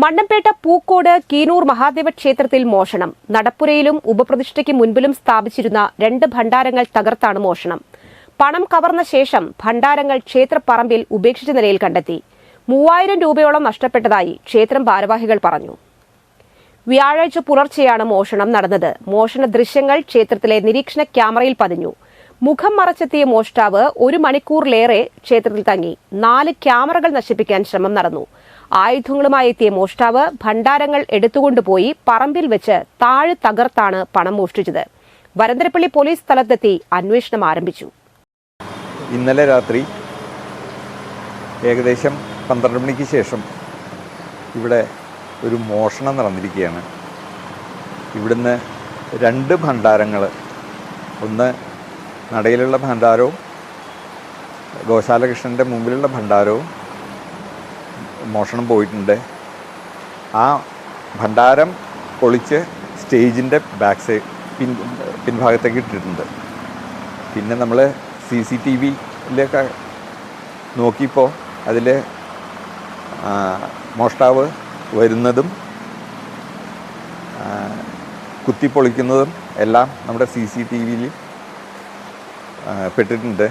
മണ്ണമ്പേട്ട പൂക്കോട് കീനൂർ മഹാദേവ ക്ഷേത്രത്തിൽ മോഷണം. നടപ്പുരയിലും ഉപപ്രതിഷ്ഠയ്ക്ക് മുൻപിലും സ്ഥാപിച്ചിരുന്ന രണ്ട് ഭണ്ഡാരങ്ങൾ തകർത്താണ് മോഷണം. പണം കവർന്ന ശേഷം ഭണ്ഡാരങ്ങൾ ക്ഷേത്രപ്പറമ്പിൽ ഉപേക്ഷിച്ച നിലയിൽ കണ്ടെത്തി. മൂവായിരം രൂപയോളം നഷ്ടപ്പെട്ടതായി ക്ഷേത്രം ഭാരവാഹികൾ പറഞ്ഞു. വ്യാഴാഴ്ച പുലർച്ചെയാണ് മോഷണം നടന്നത്. മോഷണ ദൃശ്യങ്ങൾ ക്ഷേത്രത്തിലെ നിരീക്ഷണ ക്യാമറയിൽ പതിഞ്ഞു. മുഖം മറച്ചെത്തിയ മോഷ്ടാവ് ഒരു മണിക്കൂറിലേറെ ക്ഷേത്രത്തിൽ തങ്ങി. നാല് ക്യാമറകൾ നശിപ്പിക്കാൻ ശ്രമം നടന്നു. ആയുധങ്ങളുമായി എത്തിയ മോഷ്ടാവ് ഭണ്ഡാരങ്ങൾ എടുത്തുകൊണ്ടുപോയി പറമ്പിൽ വെച്ച് താഴെ തകർത്താണ് പണം മോഷ്ടിച്ചത്. വരന്തരപ്പള്ളി പോലീസ് സ്ഥലത്തെത്തി അന്വേഷണം ആരംഭിച്ചു. ഇന്നലെ രാത്രി ഏകദേശം പന്ത്രണ്ട് മണിക്ക് ശേഷം ഇവിടെ ഒരു മോഷണം നടന്നിരിക്കുകയാണ്. ഇവിടുന്ന് രണ്ട് ഭണ്ഡാരങ്ങൾ ഒന്ന് നടയിലുള്ള ഭണ്ഡാരവും ഗോശാലകൃഷ്ണന്റെ മുമ്പിലുള്ള ഭണ്ഡാരവും മോഷണം പോയിട്ടുണ്ട്. ആ ഭണ്ഡാരം പൊളിച്ച് സ്റ്റേജിന്റെ ബാക്ക് സൈഡ് പിൻ പിൻഭാഗത്തേക്ക് ഇട്ടിട്ടുണ്ട്. പിന്നെ നമ്മൾ സി സി ടി വിയിലൊക്കെ നോക്കിയപ്പോൾ അതിൽ മോഷ്ടാവ് വരുന്നതും കുത്തിപ്പൊളിക്കുന്നതും എല്ലാം നമ്മുടെ സി സി ടി വിയിൽ പെട്ടിട്ടുണ്ട്.